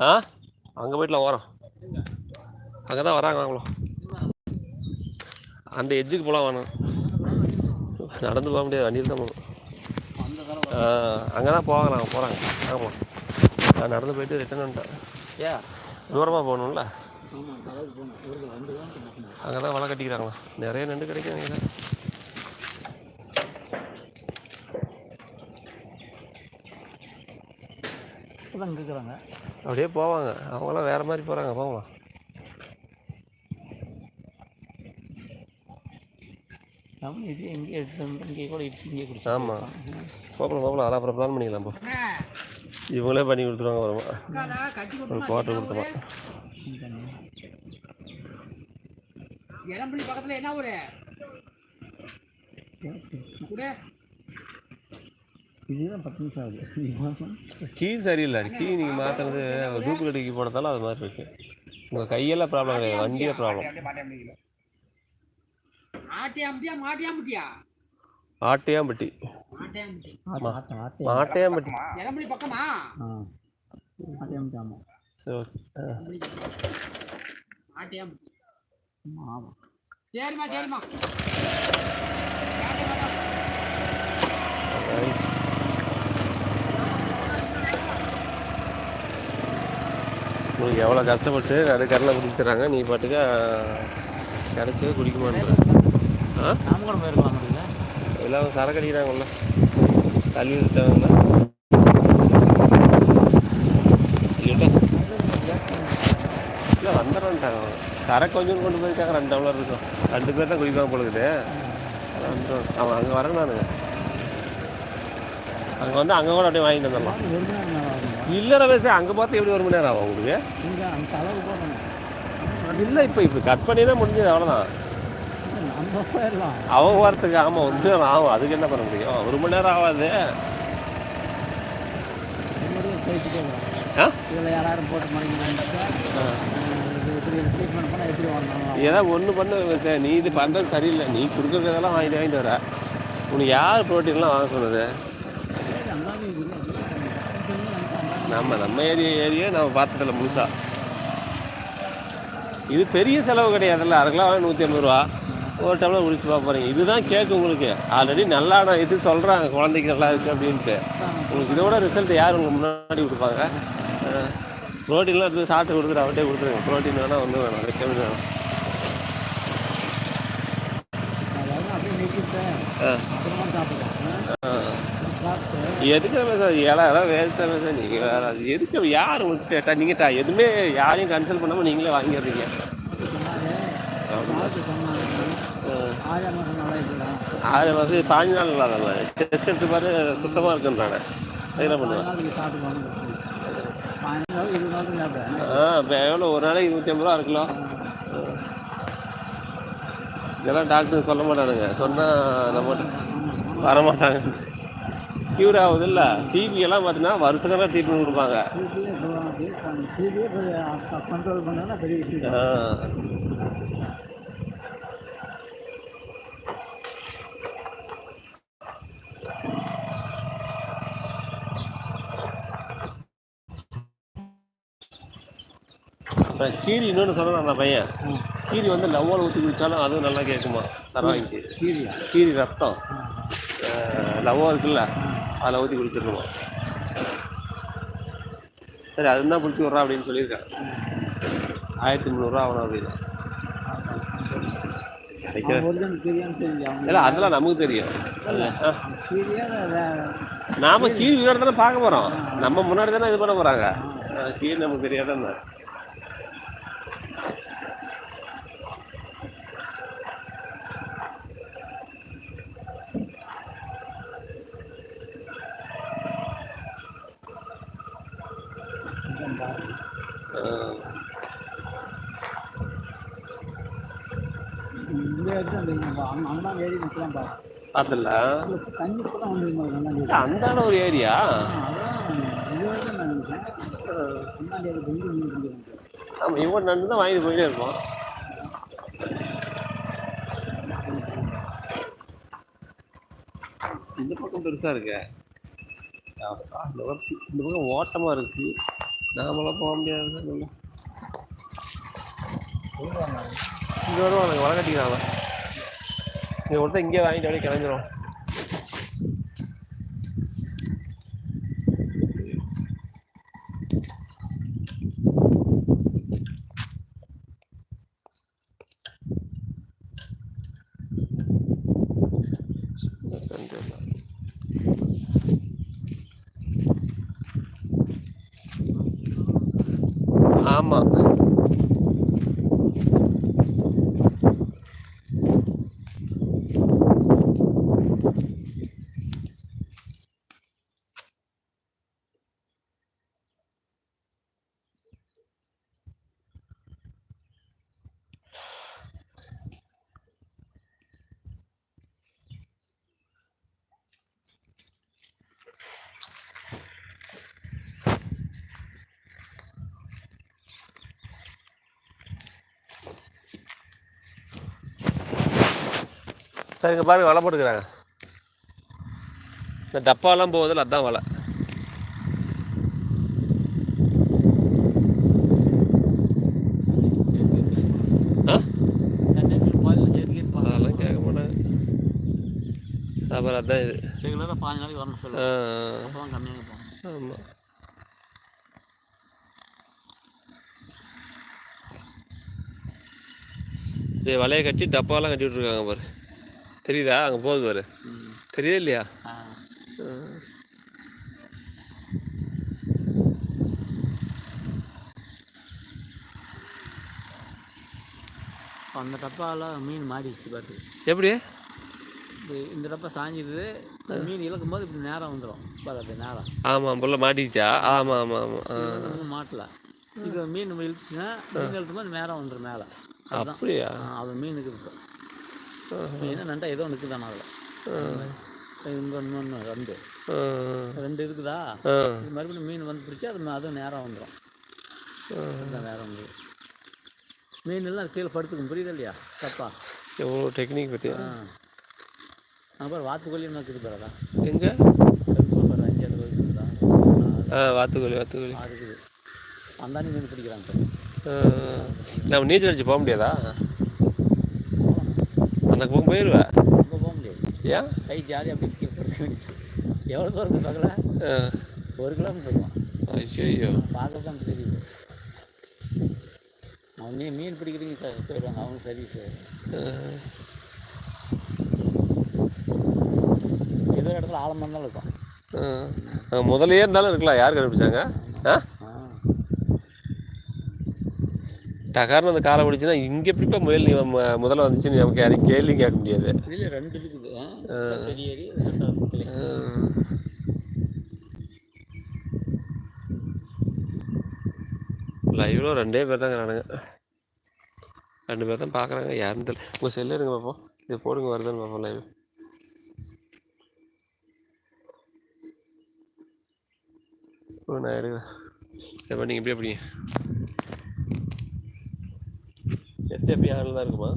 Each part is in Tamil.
ஆ? அங்கே போயிட்டுலாம் ஓரம் அங்கே தான் வராங்க அவங்களும். அந்த எட்ஜுக்கு போகலாம் வேணும் நடந்து போக முடியாது வண்டியில் தான் போகணும். அங்கே தான் நாங்கள் போகிறாங்க ஆமாம் நான் நடந்து போயிட்டு ரிட்டர்ன் வந்துட்டேன். ஏ தூரமாக போகணும்ல. அங்கே தான் வலை கட்டிக்கிறாங்களா நிறைய நண்டு கிடைக்கும் அங்கே தான் இப்போதான் கேட்குறாங்க அப்படியே போவாங்க. அவங்களாம் வேறு மாதிரி போகிறாங்க போகலாம் நம்ம இது எங்கே எடுத்து இங்கே கூட இடிச்சு இங்கே கொடுத்து ஆமாம் போகலாம் போகலாம் அதெல்லாம் அப்புறம் பிளான் பண்ணிக்கலாம் போ. இவங்களே பண்ணி கொடுத்துருவாங்க அப்புறமா. ஒரு குவார்ட்டர் கொடுத்தோமா பக்கத்துல என்ன ஊரு? கூட. இதுதான் பத்து நிமிஷம் ஆகுது. கீ சரியில்லை கீ நீங்கள் மாற்றுறது டூப்ளிகேட் கீ போடுறதால அது மாதிரி இருக்குது உங்கள் கையெல்லாம் ப்ராப்ளம் கிடையாது வண்டியே ப்ராப்ளம் ஆட்டையாம்பட்டி. மாட்டியாம்பட்டி சரி ஓகே ஆ ஆட்டியாம்பட்டி ஆமாம் ஆமாம் சரிம்மா சரிம்மா. உனக்கு உங்களுக்கு எவ்வளோ கஷ்டப்பட்டு நடுக்கடலை குடிக்கிறாங்க நீ பாட்டுக்க கிடச்சது குடிக்க மாட்டேன் ஆ? எல்லாம் சரக்கு அடிக்கிறாங்கல்ல. தள்ளி விட்டாங்கல்ல இல்லை வந்துடுறான்ட்டாங்க. சரக்கு கொஞ்சம் கொண்டு போயிருக்காங்க ரெண்டு டம்ளர் இருக்கும். ரெண்டு பேர் தான் குடிப்பாங்க பொழுது அவன் அங்கே வரேன் நான். அங்கே வந்து அங்கே கூட அப்படியே வாங்கிட்டு வந்துடலாம். இல்லைடா பேச அங்கே பார்த்து எப்படி ஒரு மணி நேரம் ஆகும் உங்களுக்கு? இங்கே அந்த அளவு போகணும் இல்லை இப்போ இப்போ கட் பண்ணினா முடிஞ்சது அவ்வளோதான் நம்ம போயிடலாம் அவங்க வரத்துக்கு ஆமாம் ஒரு மணி நேரம் ஆகும் அதுக்கு என்ன பண்ண முடியும்? ஒரு மணி நேரம் ஆகாது. இதில் போட்டு வரணும்? ஏதாவது ஒன்று பண்ணு சார் நீ இது பண்ணுறது சரியில்லை. நீ கொடுக்குறதெல்லாம் வாங்கிட்டு வாங்கிட்டு வர. உனக்கு யார் ப்ரோட்டீன்லாம் வாங்க சொன்னது? நம்ம நம்ம ஏரியா ஏரியா நம்ம பார்த்ததில்ல முழுசா. இது பெரிய செலவு கிடையாதுல்ல? அதுக்கெல்லாம் நூற்றி ஐம்பது ரூபா. ஒரு டம்ளர் குடிச்சு பார்க்க போகிறீங்க இதுதான் கேட்கு உங்களுக்கு. ஆல்ரெடி நல்லா நான் இது சொல்கிறாங்க குழந்தைக்கு நல்லா இருக்குது அப்படின்ட்டு. உங்களுக்கு இதோட ரிசல்ட் யார் உங்களுக்கு முன்னாடி கொடுப்பாங்க? ப்ரோட்டீன்லாம் எடுத்து சாப்பிட்டு கொடுத்துட்டு அவர்கிட்டே கொடுத்துருங்க. ப்ரோட்டீன் வேணால் ஒன்றும் வேணாம். வைக்கணும் வேணாம். ஆ. சாப்பிட்டு சார் ஏழாயிரம் வேஸ்ட்டாக சார் நீங்கள் வேறு அது எதுக்கு யார் உங்களுக்கு கேட்டால் நீங்கள் டா எதுவுமே யாரையும் கன்சல்ட் பண்ணாமல் நீங்களே வாங்கிடுறீங்க. ஆறு மாதம் பாஞ்சு நாள் இல்லாத டெஸ்ட் எடுத்து பாரு சுத்தமாக இருக்குன்றாங்க. என்ன பண்ணுவேன் ஆ எவ்வளோ ஒரு நாளைக்கு இருபத்தி ஐம்பது ரூபா இருக்கலாம் இதெல்லாம் டாக்டர் சொல்ல மாட்டானுங்க. சொன்னால் நம்ம வரமாட்டாங்க. க்யூர் ஆகுது இல்லை டிபி எல்லாம் பார்த்தீங்கன்னா வருஷக்கணக்காக ட்ரீட்மெண்ட் கொடுப்பாங்க. கீரி இன்னொன்று சொல்கிறேன் அந்த பையன். கீரி வந்து லவ்வால் ஊற்றி குடித்தாலும் அதுவும் நல்லா கேட்குமா? தரவாங்கி கீரியா? கீரி ரத்தம். லவ்வா இருக்குல்ல? அதில் ஊற்றி குடிச்சிடணுமா சரி அதுதான் பிடிச்சி விட்றா அப்படின்னு சொல்லியிருக்கேன். ஆயிரத்தி முந்நூறுரூவா ஆகணும் அப்படின்னு. இல்லை அதெல்லாம் நமக்கு தெரியும். அது, நாம கீழ் வீடு தானே பார்க்க போகிறோம் நம்ம முன்னாடி தானே இது பண்ண போகிறாங்க கீழ் நமக்கு தெரியாதான் இந்த இடத்துல அந்த அங்க அண்ணா ஏறி நிற்கலாம் பாரு பார்த்துல தண்ணி கூட வந்து நல்லா அந்த ஒரு ஏரியா? ஆமாம் இவங்க நண்டு தான் வாங்கிட்டு போயிட்டே இருப்போம் இந்த பக்கம் பெருசாக இருக்கு. இந்த பக்கம் இந்த பக்கம் ஓட்டமாக இருக்கு. நாமெல்லாம் போக முடியாது. இங்கே வருவாங்க வலை கட்டிக்கிறாங்க இங்கே ஒருத்தன் இங்கே வாங்கிட்டு அப்படியே கிளம்பிடும் ஆமாம் சரிங்க பாருங்க வலை போட்டுக்கிறாங்க. இந்த டப்பாலாம் போகுதில்ல அதான் வலை. அதெல்லாம் கேட்க மாட்டாங்க. அப்புறம் அதான் இது. ரெகுலராக பாஞ்சு நாளைக்கு வரணும் சொல்லு கம்மியாக போகும். ஆமாம் சரி வலையை கட்டி டப்பாலாம் கட்டி விட்ருக்காங்க பாரு. தெரியுதா? அங்கே போகுது ம் தெரியுதா இல்லையா? அந்த டப்பாவில் மீன் மாறிடுச்சு பார்த்து எப்படி? இந்த டப்பா சாஞ்சிடுது மீன் இழக்கும் போது இப்படி நேரம் வந்துடும் பாரு நேரம். ஆமாம் புள்ள மாட்டிக்கிச்சா? ஆமாம் ஆமாம் ஆமாம் மாட்டல. இது மீன் இழுத்துச்சுன்னா மீன் இழுக்கும் போது நேரம் வந்துடும் மேலே. அப்படியா? அது மீனுக்கு இப்போ மீன் நண்டா ஏதோ நிற்குதானே அதில். இன்னொன்று ரெண்டு ரெண்டு இருக்குதா? இது மறுபடியும் மீன் வந்து பிடிச்சி அது அதுவும் நேரம் வந்துடும் நேரம் வந்துடும் மீன் எல்லாம் கீழே படுத்துக்கும். புரியுது இல்லையா? தப்பா. எவ்வளோ டெக்னிக் பற்றியா ஆ. அப்புறம் வாத்துக்கோழி இருக்குது பாருடா எங்கே? ஆ வாத்துக்கோழி வாத்துக்கோழி. இருக்குது. அந்தானி மீன் பிடிக்கிறாங்க. நம்ம நீச்சல் அடிச்சு போக முடியாதா? அன்னைக்கு போக போயிடுவேன் அங்கே போக முடியாது. ஏன் கை ஜாலியாக அப்படி. எவ்வளோ தூரம் பார்க்கல ஒரு கிலோமீட்டர் இருக்கும் ஐயோ பார்க்க தான் தெரியுது. அவன் நீ மீன் பிடிக்கிறீங்க போயிடுவாங்க. அவங்க சர்வீஸு ஏதோ ஒரு இடத்துல ஆழமாக தான் இருக்கும். முதலையே இருந்தாலும் இருக்கலாம். யார் கண்டுபிடிச்சாங்க? ஆ ஆ டகார்னு அந்த காலை பிடிச்சுன்னா இங்கே எப்படிப்பா முயல் நீ முதல்ல வந்துச்சுன்னு நமக்கு யாரையும் கேள்வி கேட்க முடியாது. ரெண்டு. லைவ்ல ரெண்டே பேர் தான் இருக்கிறானுங்க ரெண்டு பேர் தான் பார்க்குறாங்க யாருன்னு தெரியல. உங்கள் செல்லு எடுங்க பார்ப்போம் இது போடுங்க வருதுன்னு பார்ப்போம் லைவ் நான் எடுக்கிறேன். சரி நீங்கள் இப்படியே பிடிங்க. எட்டு எப்படி ஆளில் தான் இருக்குமா?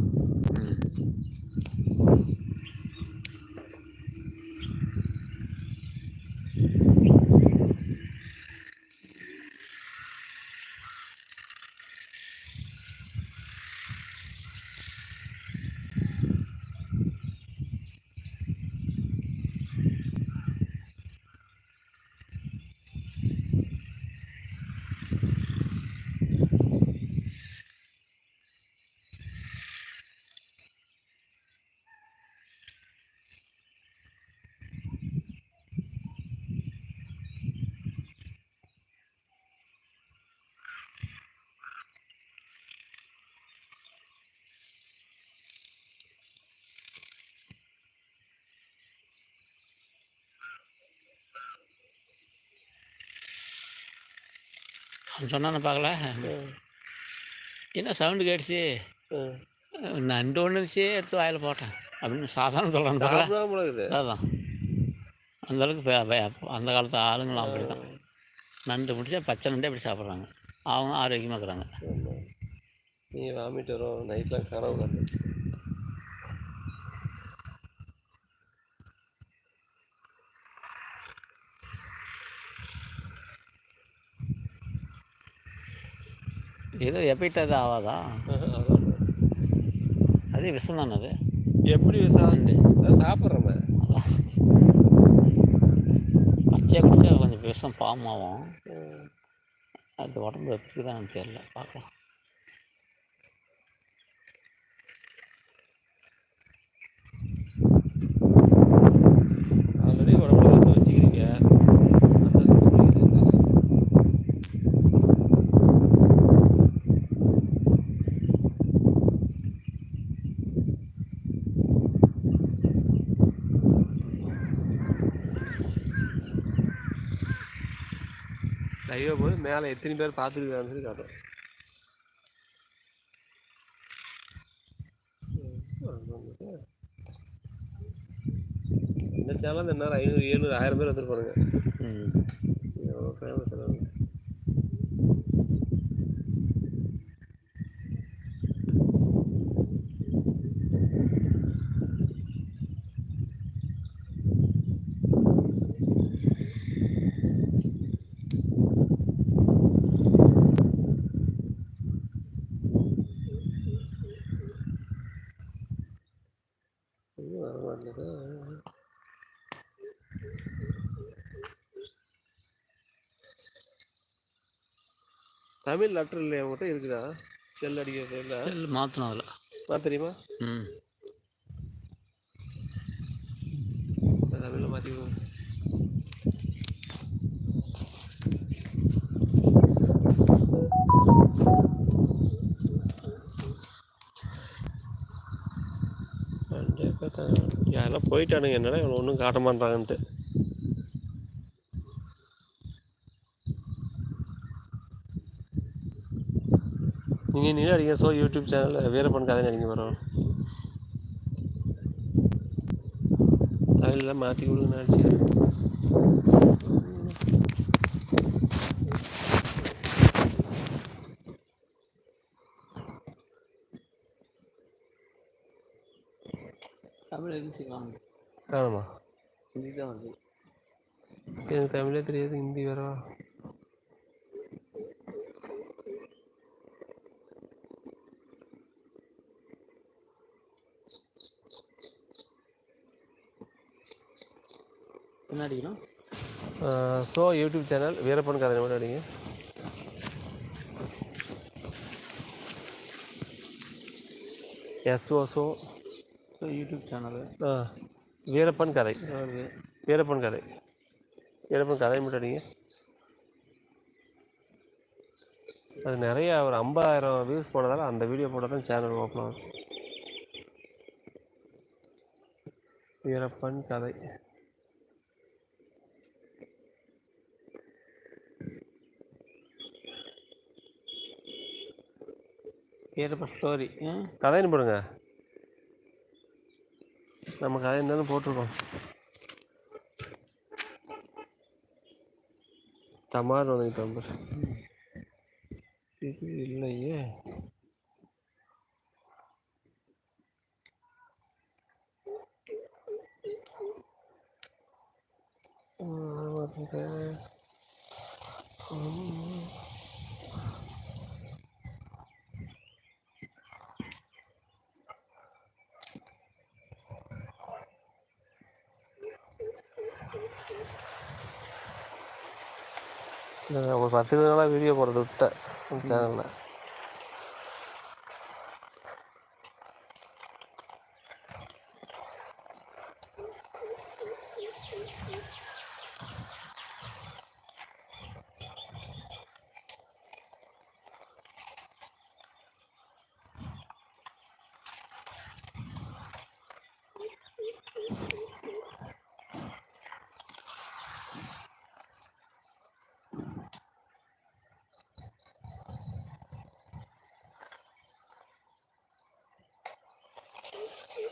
சொன்னான்னு பார்க்கல? என்ன சவுண்டு கேட்டுச்சு? நண்டு ஒன்று இருந்துச்சு எடுத்து வாயில் போட்டேன். அப்படின்னு சாதாரண சாப்பிடாம இருக்குது அதான். அந்த காலத்து ஆளுங்களும் அப்படி தான் நண்டு முடிச்சா பச்சை நண்டே அப்படி சாப்பிட்றாங்க. அவங்க ஆரோக்கியமாக இருக்கிறாங்க. நீ வாமிட் வரும் நைட்லாம் கனவு. எப்பிட்ட அது ஆகாதா. அதே விஷம் தானே அது? எப்படி சாப்பிட்டு சாப்பிட்றோமே. பச்சையாக குடிச்சா கொஞ்சம் விஷம் ஃபார்ம் ஆகும் அது உடம்பு எப்படி தான் தெரியல. பார்க்கலாம் ஆல்ரெடி உடம்புல விஷம் வச்சுக்கிறீங்க சந்தோஷம் புரியுது, சந்தோஷம். லைவாக போது மேலே எத்தனை பேர் பார்த்துருக்காங்கன்னு சொல்லி காட்டும். இந்த சேனல் இந்த நேரம் ஐநூறு ஏழ்நூறு ஆயிரம் பேர் வந்துருப்பாருங்க ஃபேமஸ் எல்லாம் இன்னும் வர மாட்டேங்குதா தமிழ் லெட்டர் இல்லையா உங்கள்கிட்ட இருக்குதா? செல் அடிக்கிறது இல்லை இல்லை மாற்றணும் அதில். நான் தெரியுமா? ம். தமிழில் மாற்றி யாரெல்லாம் போயிட்டானுங்க. என்னடா இவனை ஒன்றும் காட்ட மாட்டாங்கன்ட்டு நீங்கள் நீ அடிங்க ஸோ யூடியூப் சேனலில் வீரப்பன் கதை அடிங்க வரோம் தமிழில் மாற்றி கொடுங்க காணும் காணுமா ஹிந்தி தான் வருது எனக்கு தமிழே தெரியாது ஹிந்தி வேறவா? என்ன அடிக்கணும் ஸோ யூடியூப் சேனல் வீரப்பன் கதை மட்டும் அடிங்க. எஸ்ஓ யூடியூப் சேனலு ஆ வீரப்பன் கதை. வீரப்பன் கதை. வீரப்பன் கதை மட்டும் அடிங்க. அது நிறைய ஒரு ஐம்பதாயிரம் வியூஸ் போனதால அந்த வீடியோ போட்டால் தான் சேனல் ஓப்பன் ஆகும். வீரப்பன் கதை. வீரப்ப ஸ்டோரி கதைன்னு போடுங்க? நம்ம கதை இருந்தாலும் போட்டிருக்கோம். டமார் வந்து தம்பர் இது இல்லையே. ஆ, வருங்க. ஒரு பத்து நாளாக வீடியோ போடுறது விட்டேன் சேனலில்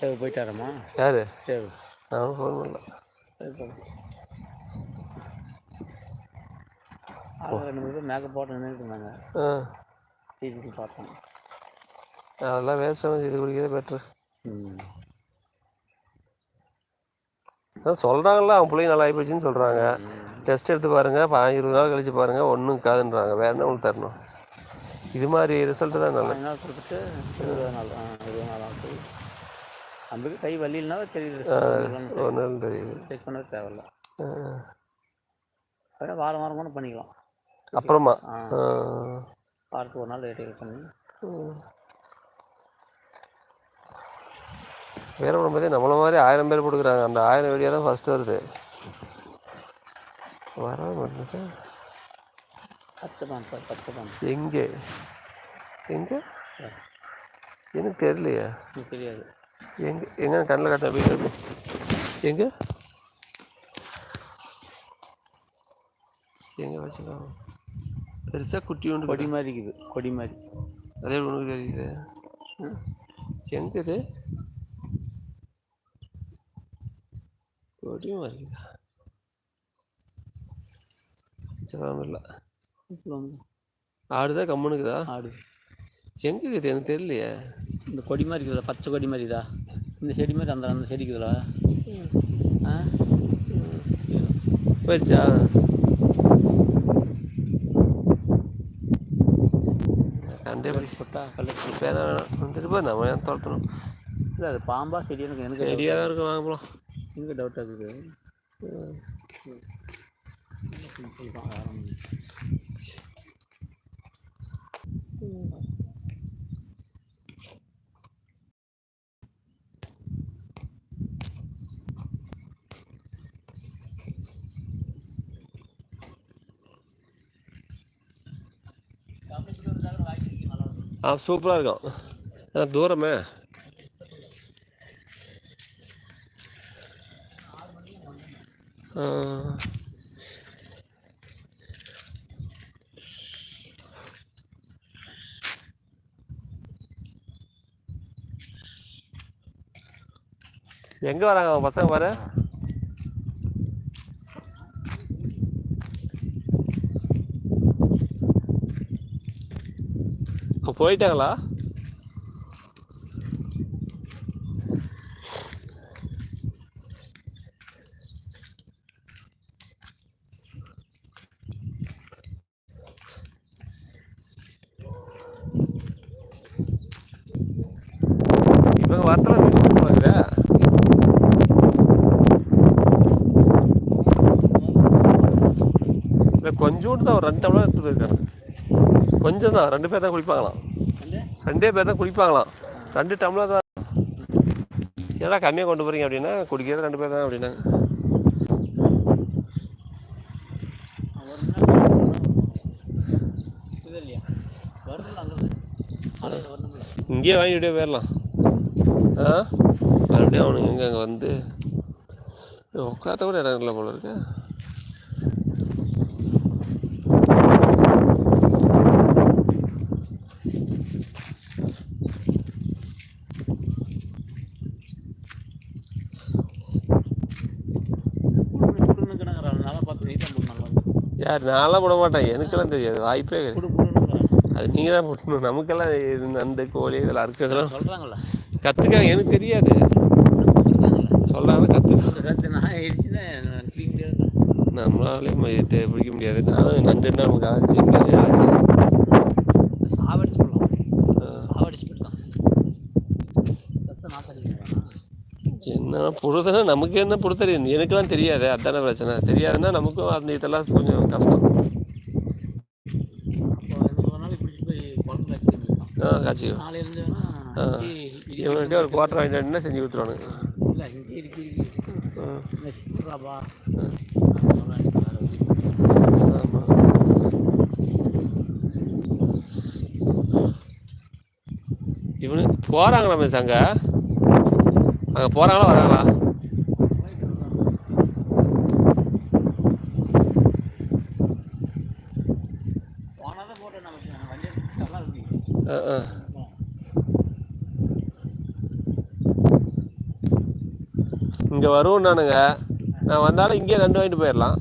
சரி போயிட்டாரம்மா யார்? சரி நான் ஃபோன் பண்ணல. சரி போங்க ஆள் ரெண்டு மூணு பேர் மேக்கப் போட்டு டிவிக்கு பார்த்தோம். அதெல்லாம் வேஸ்ட் இது குடிக்கிறதே பெட்ரு ம். அதான் சொல்கிறாங்களா அவங்க பிள்ளைங்க நல்லா ஆகிப்போச்சுன்னு சொல்கிறாங்க டெஸ்ட் எடுத்து பாருங்கள் பா இருபது நாள் கழிச்சு பாருங்கள் ஒன்றும் இருக்காதுன்றாங்க. வேற என்ன உங்களுக்கு தரணும்? இது மாதிரி ரிசல்ட்டு தான் நாள் கொடுத்துட்டு இருபது நாள் ஆ இருபது நாள் ஆகுது நம்மளுக்கு கை வலியில்னா தெரியுது ஒன்றும் தெரியுது செக் பண்ணவே தேவையில்ல. வேணா வாரம் வாரம் கூட பண்ணிக்கலாம். அப்புறமா. வாரத்துக்கு ஒரு நாள் ரேட்டு பண்ணி. வேற ஒன்று பற்றி நம்மள மாதிரி ஆயிரம் பேர் கொடுக்குறாங்க அந்த ஆயிரம் வீடியோ தான் ஃபஸ்ட்டு வருது. வர மாட்டேங்குது பச்சை பான் சார் பச்சை பான் எங்கே? எங்கே? எனக்கு தெரியலையே. தெரியாது. எங்கே எங்கே கண்ணில் காட்ட வீடியோ எங்கே? எங்கே வச்சுக்கலாம் பெருசாக குட்டி உண்டு கொடி மாதிரி இருக்குது கொடி மாதிரி. அதே உனக்கு தெரியுது. எங்க இது? இல்லை இப்போ வந்து ஆடுதான் கம்முனுக்குதா ஆடு எங்க இருக்குது? எனக்கு தெரியலையே. இந்த கொடி மாதிரி இருக்குதுல பச்சை கொடி மாதிரி இதா இந்த செடி மாதிரி அந்த அந்த செடி இருக்குதுல ஆ? போயிடுச்சா? கண்டே போய் போட்டா கல்லு வேணாம் வேணாம் வந்துட்டு போ நம்ம ஏன் துரத்தணும்? இல்லை அது பாம்பா செடி எனக்கு எனக்கு ரெடியாக தான் இருக்கும் வாங்க போகலாம் எனக்கு டவுட்டாக இருக்குது ஆ சூப்பராக இருக்கும். ஆ தூரமே. எங்கே வராங்க அவங்க பசங்க பாரு? போயிட்டாங்களா? இவங்க வரத்துல வீட்டுக்கு போகிறாங்க இல்லை கொஞ்சோண்டு தான் ஒரு ரெண்டு டம்ளர் எடுத்து இருக்காங்க கொஞ்சம் தான் ரெண்டு பேர் தான் குளிப்பாங்களாம். ரெண்டே பேர் தான் குடிப்பாங்களாம். ரெண்டு டம்ளர் தான். ஏன்னா கம்மியாக கொண்டு போகிறீங்க அப்படின்னா குடிக்கிறது ரெண்டு பேர் தான் அப்படின்னா. இது இல்லையா இங்கேயே வாங்கிட்டே போயிடலாம். ஆ? மறுபடியும் அவனுங்க எங்கே அங்கே வந்து உட்கார கூட இடம் இல்லை போல இருக்கேன் யார் நான்லாம் போட மாட்டேன். எனக்கெல்லாம் தெரியாது. வாய்ப்பே கிடையாது. அது நீங்கள் தான் போட்டணும் நமக்கெல்லாம் இது நண்டு கோழி இதெல்லாம் இருக்கிறதெல்லாம் சொல்கிறாங்களா கற்றுக்காங்க எனக்கு தெரியாது. சொல்கிறாங்க கற்றுக்க அந்த கருத்து நான் ஆயிடுச்சுன்னா கிளீன் முடியாது நம்மளாலே பிடிக்க முடியாது. நானும் நண்டுன்னா நமக்கு ஆச்சு ஆச்சு என்ன பொறுத்தனா நமக்கு என்ன பொறுத்தறியும் எனக்குலாம் எனக்கெல்லாம் தெரியாது. அதானே பிரச்சனை. தெரியாதுன்னா நமக்கும் அந்த இதெல்லாம் கொஞ்சம் கஷ்டம். பிடிச்சி போய் ஆ. காட்சி நாளையிலேருந்து இவன்கிட்ட ஒரு குவார்டர் வாங்கிட்டு செஞ்சு கொடுத்துருவானுங்க இல்லை இஞ்சி இருக்கு இருக்கு ஆ, இந்த சிக்குறாப்பா ஆமா. இவனு போகிறாங்களா மிஸ் அங்கே போகிறாங்களா வராங்களா? இங்கே வருவோம் நானுங்க. நான் வந்தாலும் இங்கேயே நண்டு வாங்கிட்டு போயிடலாம்.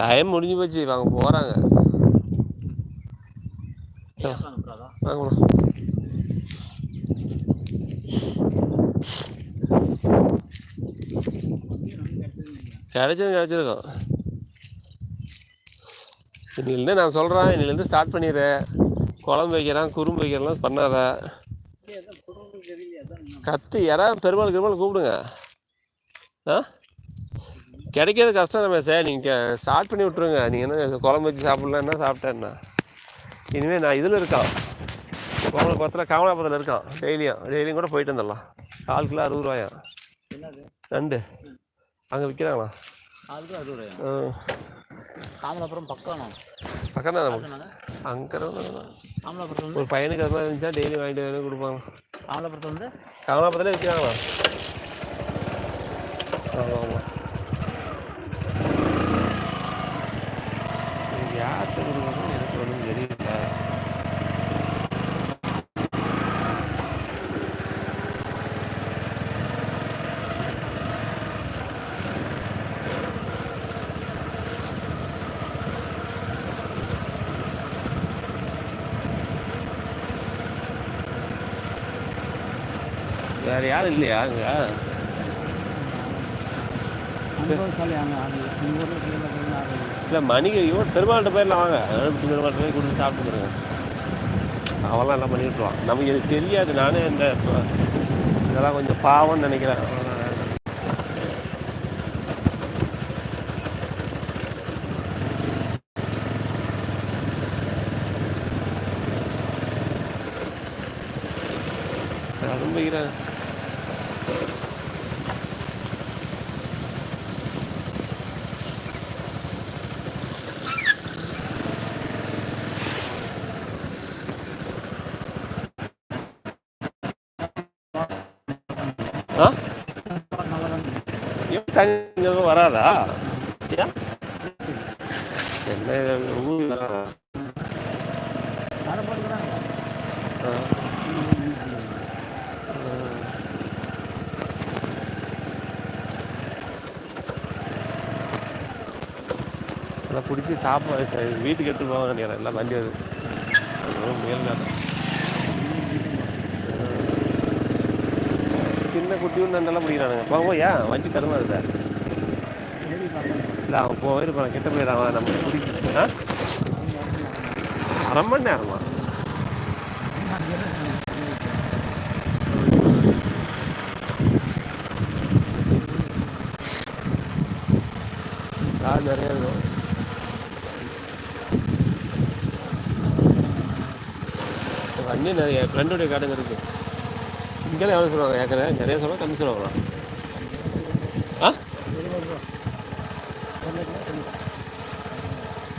டைம் முடிஞ்சு போச்சு. அவங்க போகிறாங்க வாங்கலாம். கிடைச்சிரும் கிடச்சிருக்கும். இன்னிலேருந்து நான் சொல்கிறேன் இன்னிலேருந்து ஸ்டார்ட் பண்ணிடு குழம்பு வைக்கிறேன் குறும்பு வைக்கிறலாம் பண்ணாத. கத்து யாராவது பெருமாள் பெருமாள் கூப்பிடுங்க. ஆ? கிடைக்கிறது கஷ்டம் நம்ம சார் நீங்கள் ஸ்டார்ட் பண்ணி விட்ருங்க நீங்கள் என்ன குழம்பு வச்சு சாப்பிட்லன்னா சாப்பிட்டேன்னா இனிமேல் நான் இதில் இருக்கான் குழம்பு பக்கத்தில் காமலாபுரத்தில் இருக்கான் டெய்லியும் டெய்லியும் கூட போயிட்டு வந்துடலாம். கால் கிலோ அறுபது ரூபாயா? நண்டு அங்கே விற்கிறாங்களா தாமலாபுரம் பக்கம் பக்கம் தான் நமக்கு அங்கே தாமலாபுரத்தில் வந்து ஒரு பையனுக்கு அது மாதிரி இருந்துச்சா டெய்லி வாங்கிட்டு வந்து கொடுப்பாங்க. தாமலாபுரத்தில் வந்து கமலாபுரத்தில் விற்கிறாங்களா ஆமாம் ஆமாம் யார்கிட்ட கொடுக்கணும் எனக்கு ஒன்றும் தெரியல வேறு யாரும் இல்லையா? அங்கே இல்லை மணிக்கு இவன் பெருமாள்கிட்ட போயிடலாம் வாங்க. அனுப்பிச்சு பெருமாள்கிட்ட போய் கொடுத்து சாப்பிட்டுருங்க அவெல்லாம் எல்லாம் பண்ணிவிட்டுருவான் நமக்கு எனக்கு தெரியாது. நானே இந்த இதெல்லாம் கொஞ்சம் பாவம்னு நினைக்கிறேன். அவ்வளவுதான். ஆரம்பிக்கிறேன் ஆ ஏன் தண்ணி இங்க வராதா ஏன் என்ன இது ஊர் வராதா ஆ. எல்லாம் பிடிச்சி சாப்பாடு வீட்டுக்கு எடுத்து போக வேண்டிய எல்லாம் வண்டி அது. மேல் நேரம் சின்ன குட்டியும் நல்லா பிடிக்கிறானுங்க. போவோம் ஏன் வண்டி தருமாறுதா இல்லை அவன் போயிருப்பான் கிட்ட போயிடறான் நம்ம பிடிச்சி அரை மணி நேரமா? நிறைய இருக்கும். இன்னும் நிறைய ஃப்ரெண்டுடைய கடைங்க இருக்குது இங்கெல்லாம் எவ்வளோ சொல்லுவாங்க? ஏக்கரை நிறைய சொல்லுவாங்க கம்மி சொல்லுவாங்களா ஆ?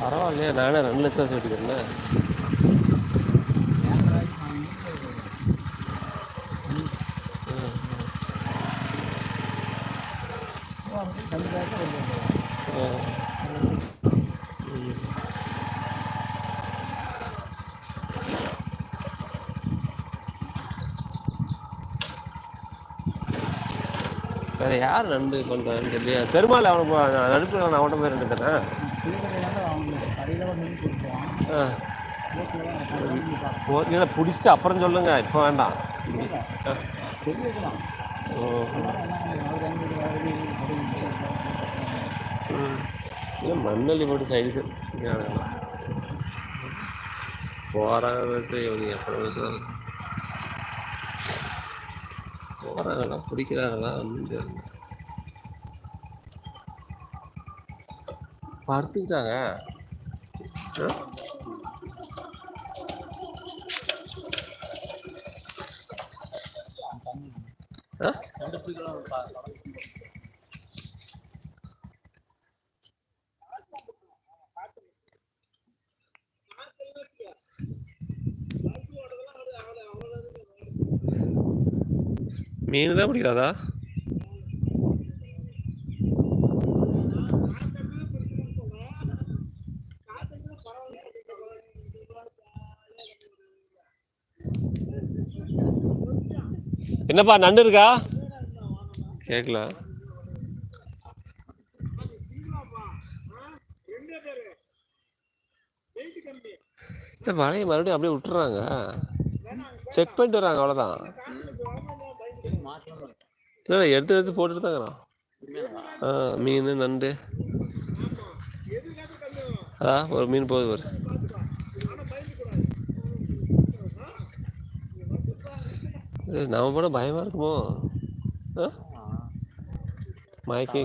பரவாயில்லையே நானே ரெண்டு லட்சம் சொல்லிட்டுக்கிறேன் அதை யார் நண்டு பண்ணுறான்னு தெரியல பெருமாள் அவனுக்கு போ- நான் அனுப்புகிறேன் நான் அவன்கிட்ட போய் ரெண்டு தரேன் ஓகே பிடிச்சி அப்புறம் சொல்லுங்க இப்போ வேண்டாம். ஆ. ஓ ம். இல்லை மண்ணள்ளி போட்டு சைடு போகிறாங்க விவசாயி அவங்க போகிறாங்களா பிடிக்கிறாங்களா அப்படின்னு படுத்துக்கிட்டாங்க. படுத்துட்டாங்க மீன் தான் பிடிக்காதா என்னப்பா நண்டு இருக்கா? கேட்கல இந்த வலையை மறுபடியும் அப்படியே விட்டுறாங்க. செக் பண்ணிட்டு வராங்க அவ்வளோதான் இல்லை எடுத்து எடுத்து போட்டுட்டு தாங்கிறான் ஆ மீன் நண்டு. அதான் ஒரு மீன் போகுது ஒரு நம்ம போட பயமாக இருக்குமோ? ஆ? மயக்கி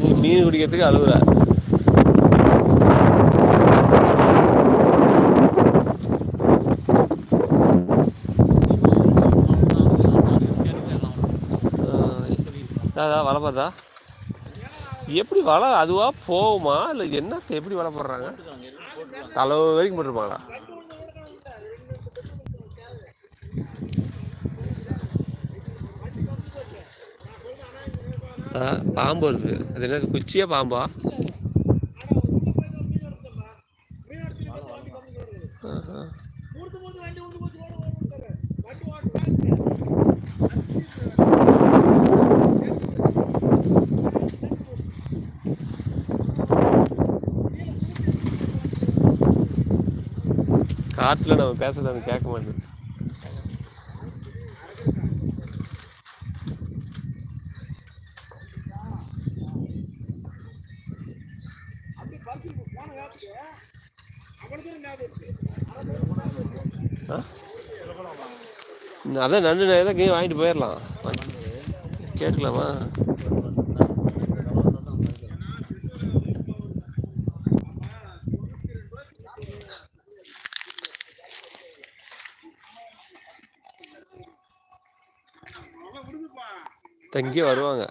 நீ மீன் பிடிக்கிறதுக்கு அழுகுற அதான் வலை பார்த்தா எப்படி வலை அதுவாக போகுமா? இல்லை என்ன எப்படி வலை போடுறாங்க? தலை வரைக்கும் போட்டிருப்பாங்களா? பாம்பு வருது. அது என்ன குச்சியா பாம்பா? காற்றுல நம்ம பேசுறது அவனுக்கு கேட்க மாட்டேங்குது. ஆ? அதான் நண்டு நான் எதாவது வாங்கிட்டு போயிடலாம். கேட்கலாமா? தங்கி வருவாங்க.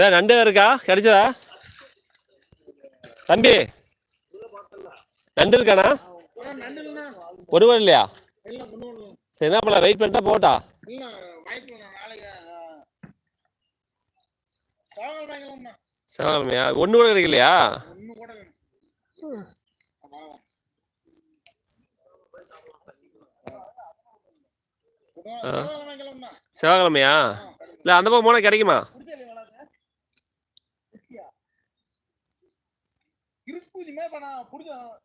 ஏ நண்டு இருக்கா? கிடைச்சதா? தம்பி நண்டு இருக்காண்ணா? ஒருவர் இல்லையா? சரி என்ன பண்ணலாம்? வெயிட் பண்ணிட்டா போட்டா செவ்வாய்க்கிழமையா ஒன்று கூட கிடைக்கலையா? செவ்வாய்க்கிழமையா? இல்லை அந்த பக்கம் போனால் கிடைக்குமா? இனிமே இப்ப நான் குடிக்கணும்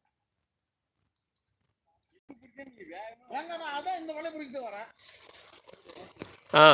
நான் அதான் இந்த மலை பிடிக்கிட்டு வரேன். ஆ.